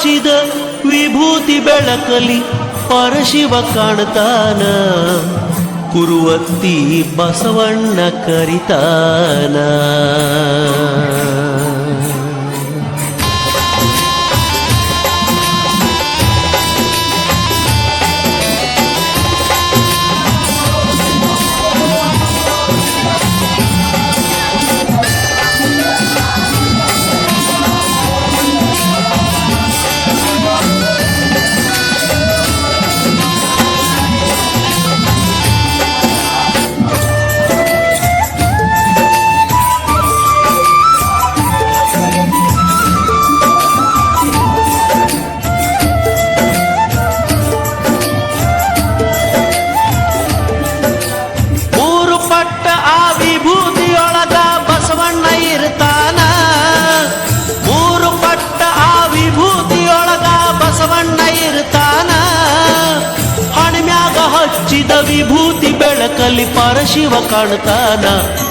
ಹಚ್ಚಿದ ವಿಭೂತಿ ಬೆಳಕಲಿ ಪರಶಿವ ಕಾಣ್ತಾನ. ಕುರುವತ್ತಿ ಬಸವಣ್ಣ ಕರಿತಾನ. ಬೆಳಕಲ್ಲಿ ಪರಶಿವ ಕಾಣ್ತಾನ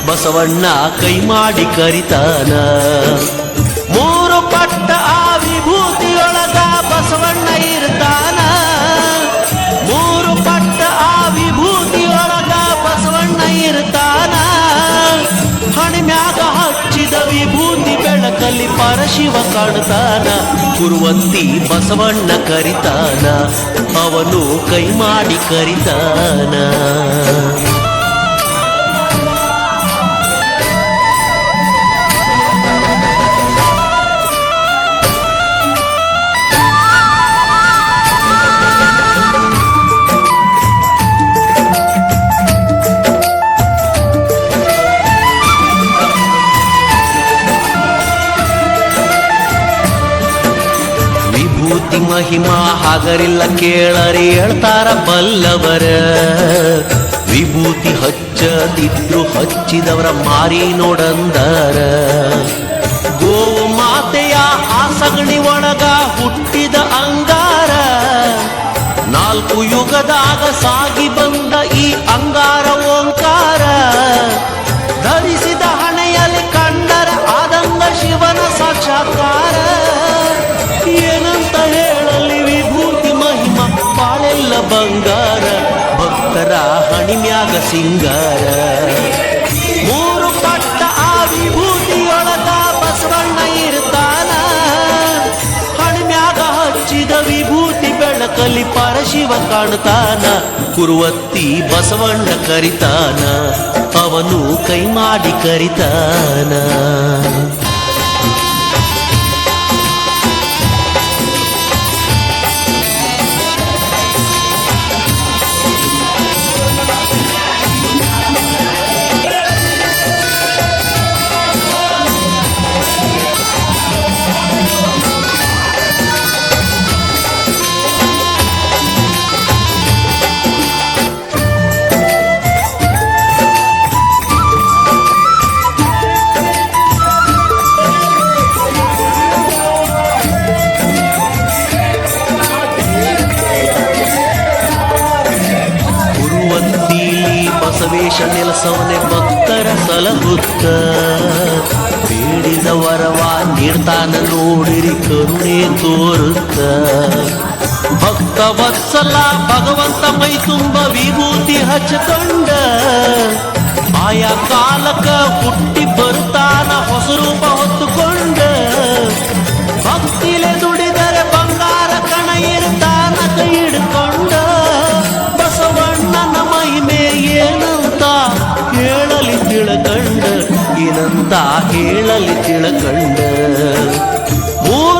ಬಸವಣ್ಣ ಕೈ ಮಾಡಿ ಕರಿತಾನ. ಪರಶಿವ ಕಾಣ್ತಾನ ಕುರುವಂತಿ ಬಸವಣ್ಣ ಕರಿತಾನ ಅವನು ಕೈ ಮಾಡಿ ಕರಿತಾನ. ಮಹಿಮಾ ಹಾಗರಿಲ್ಲ ಕೇಳರಿ ಹೇಳ್ತಾರ ಬಲ್ಲವರ. ವಿಭೂತಿ ಹಚ್ಚದಿದ್ರು ಹಚ್ಚಿದವರ ಮಾರಿ ನೋಡಂದರ. ಗೋವು ಮಾತೆಯ ಆ ಸಗಣಿ ಒಳಗ ಹುಟ್ಟಿದ ಅಂಗಾರ. ನಾಲ್ಕು ಯುಗದಾಗ ಸಾಗಿ ಬೆಳಕಲಿ ಪರಶಿವ ಕಾಣ್ತಾನ ಕುರುವತ್ತಿ ಬಸವಣ್ಣ ಕರಿತಾನ ಅವನು ಕೈ ಮಾಡಿ ಕರಿತಾನ. ಭಗವಂತ ಮೈ ತುಂಬ ವಿಭೂತಿ ಹಚ್ಚಿಕೊಂಡ ಆಯಾ ಕಾಲಕ ಹುಟ್ಟಿ ಬರ್ತಾನ ಹೊಸ ರೂಪ ಹೊತ್ತುಕೊಂಡ. ಭಕ್ತಿಲೆ ದುಡಿದರೆ ಬಂಗಾರ ಕಣ ಇರ್ತಾನ ಕೈ ಹಿಡ್ಕೊಂಡ. ಬಸವಣ್ಣನ ಮಹಿಮೆ ಏನಂತ ಹೇಳಲಿ ತಿಳಕಂಡ. ಏನಂತ ಹೇಳಲಿ ತಿಳಕಂಡ. ಮೂರು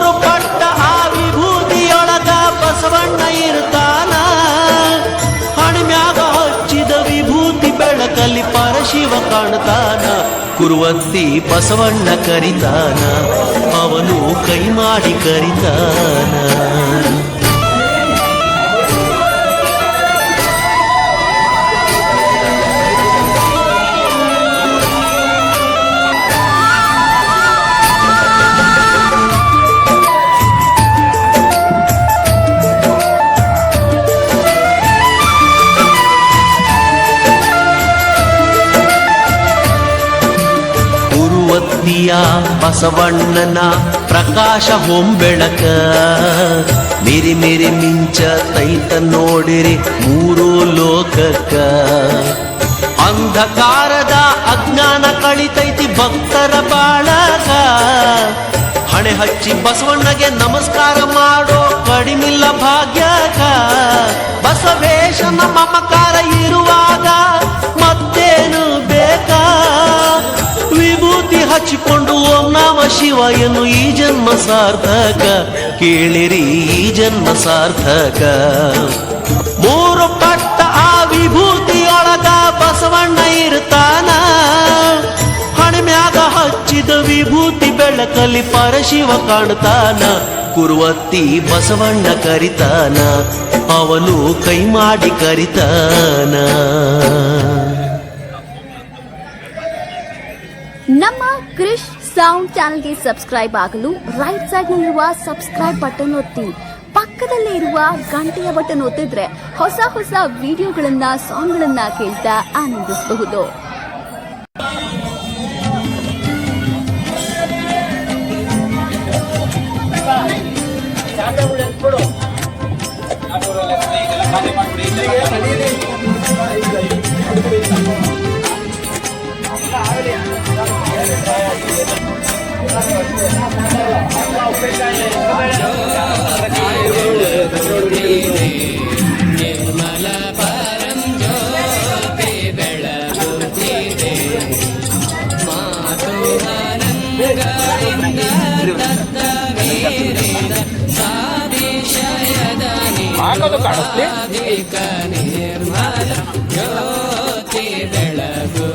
ಕಾಣ್ತಾನ ಕುರುವಂತಿ ಬಸವಣ್ಣ ಕರಿತಾನ ಅವನು ಕೈ ಮಾಡಿ ಕರಿತಾನ. ಬಸವಣ್ಣನ ಪ್ರಕಾಶ ಹೊಂಬೆಳಕ. ಮಿರಿ ಮಿರಿ ಮಿಂಚ ತೈತ ನೋಡಿರಿ ಮೂರು ಲೋಕಕ್ಕ. ಅಂಧಕಾರದ ಅಜ್ಞಾನ ಕಳಿತೈತಿ ಭಕ್ತರ ಬಾಳಕ. ಹಣೆ ಹಚ್ಚಿ ಬಸವಣ್ಣಗೆ ನಮಸ್ಕಾರ ಮಾಡೋ ಕಡಿಮಿಲ್ಲ ಭಾಗ್ಯಕ. ಬಸವೇಶನ ಮಮಕಾರ ಇರುವಾಗ ಮತ್ತೇನು ಬೇಕಾ? ವಿಭೂತಿ ಹಚ್ಚಿಕೊಂಡು ಓಂ ನಾಮ ಶಿವ ಎನ್ನು ಈ ಜನ್ಮ ಸಾರ್ಥಕ. ಕೇಳಿರಿ ಈ ಜನ್ಮ ಸಾರ್ಥಕ. ಮೂರು ಪಟ್ಟ ಆ ವಿಭೂತಿಯೊಳಗ ಬಸವಣ್ಣ ಇರ್ತಾನ. ಹಣಮ್ಯಾಗ ಹಚ್ಚಿದ ವಿಭೂತಿ ಬೆಳಕಲ್ಲಿ ಪರಶಿವ ಕಾಣ್ತಾನ. ಕುರುವತ್ತಿ ಬಸವಣ್ಣ ಕರಿತಾನ. ಅವನು ಕೈ ಮಾಡಿ ಕರಿತಾನ. ನಮ್ಮ ಕ್ರಿಶ್ ಸೌಂಡ್ ಚಾನೆಲ್ಗೆ ಸಬ್ಸ್ಕ್ರೈಬ್ ಆಗಲು ರೈಟ್ ಸೈಡ್ನಲ್ಲಿರುವ ಸಬ್ಸ್ಕ್ರೈಬ್ ಬಟನ್ ಒತ್ತಿ. ಪಕ್ಕದಲ್ಲೇ ಇರುವ ಗಂಟೆಯ ಬಟನ್ ಒತ್ತಿದ್ರೆ ಹೊಸ ಹೊಸ ವಿಡಿಯೋಗಳನ್ನ ಸಾಂಗ್ಗಳನ್ನ ಕೇಳ್ತಾ ಆನಂದಿಸಬಹುದು. ಹಾಕೋದು ನಿರ್ಮಲ ಜ್ಯೋತಿ ಬೆಳಗು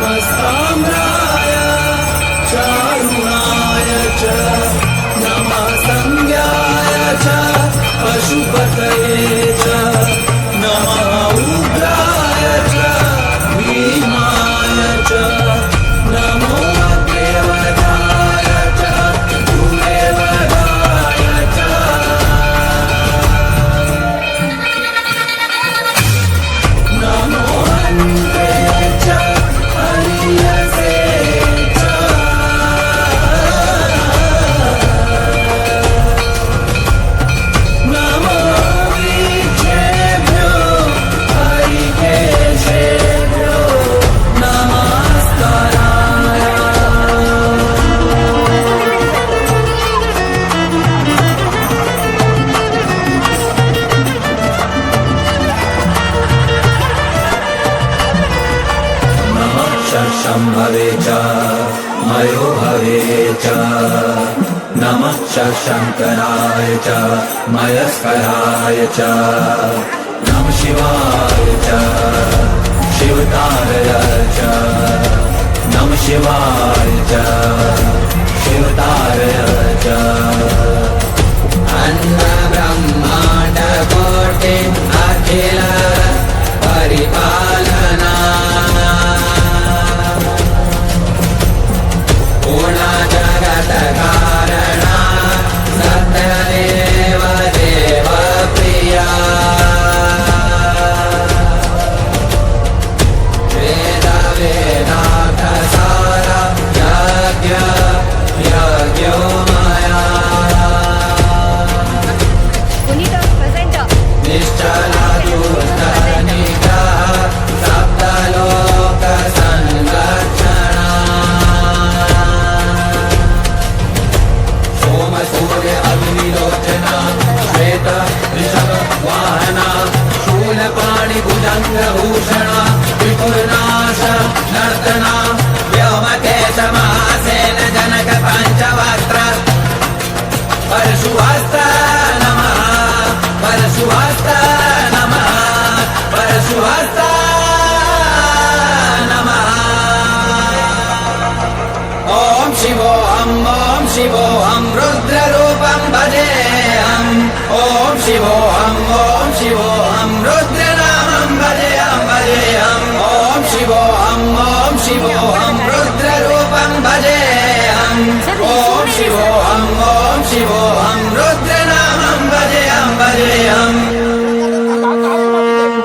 promise. वो हम रुद्र नाम हम बजे हम बजे, हम।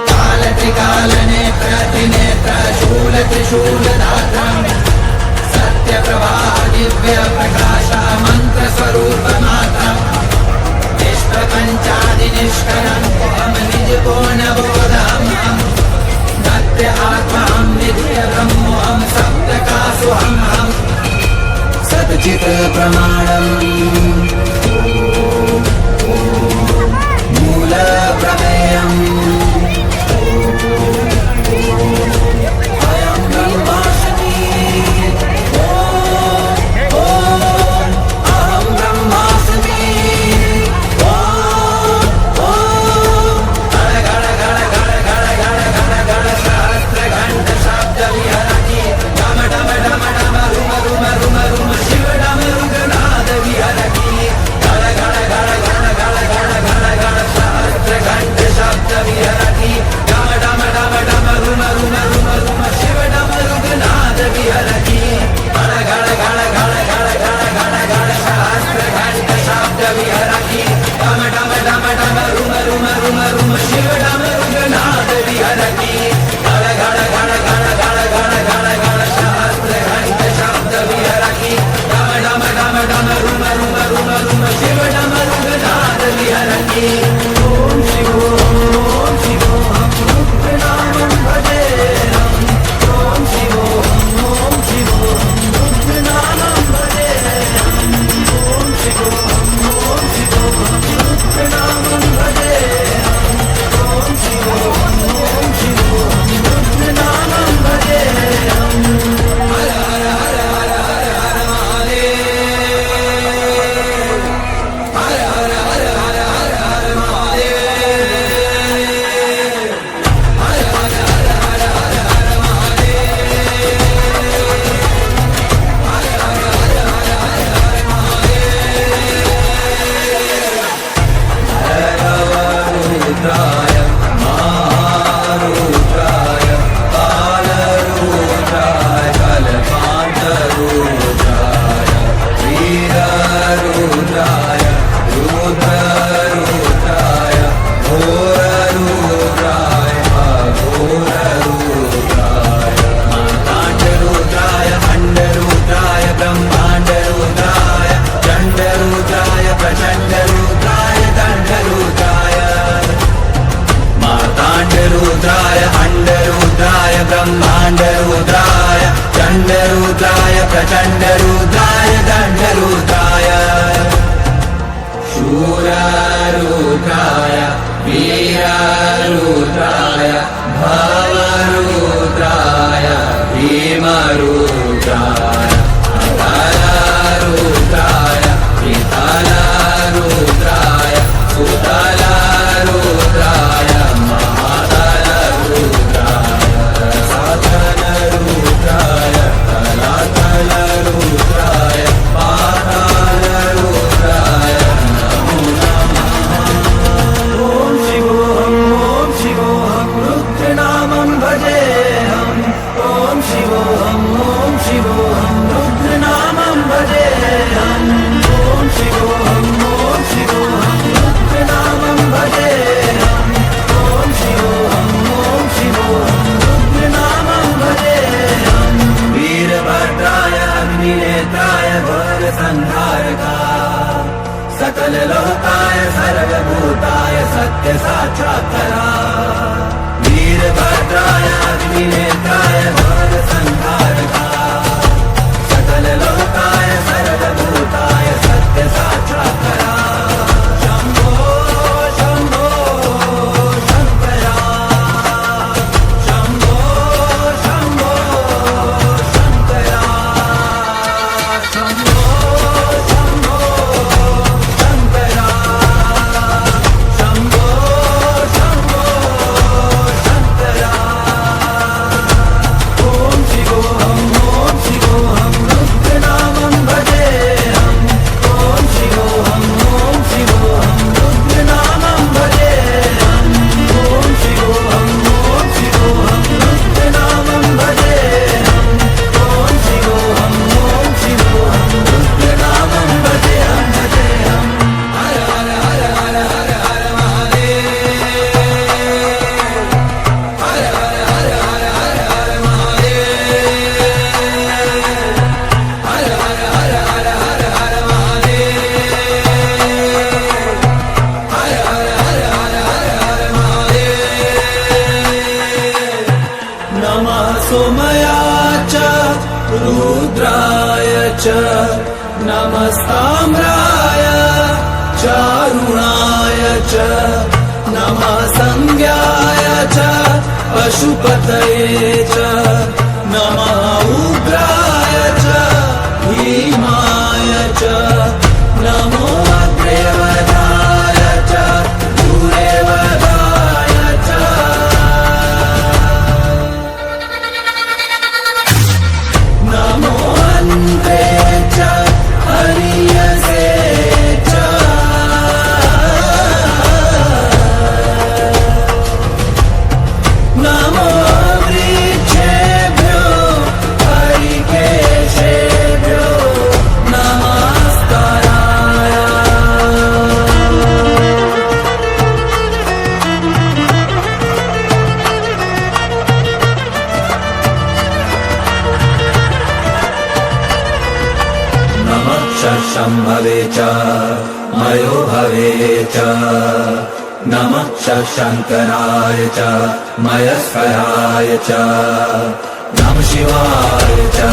काल त्रिकाल नेत्र शूल त्रिशूल दाता सत्य प्रवाह दिव्य प्रकाश, मंत्र स्वरूप माता निष्ठ पंचादि निष्करम निज पूर्ण बोधाम। हम सत्य आत्मा, हम ब्रह्म, हम सप्त का सुहम सच्चित् प्रमाणम् मूलप्रमेयम् कमल लोहताय सर्वभूताय सत्य साक्षात्कार पशुपतये च नमः शम्भवे च, मयो भवे च। नमः शङ्कराय च, मयस्कराय च। नमः शिवाय च,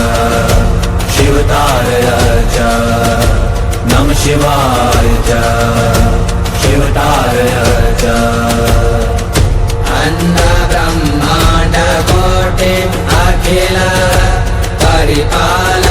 शिवतारय च। नमः शिवाय च, शिवतारय च। अन्न अखिल परिपाल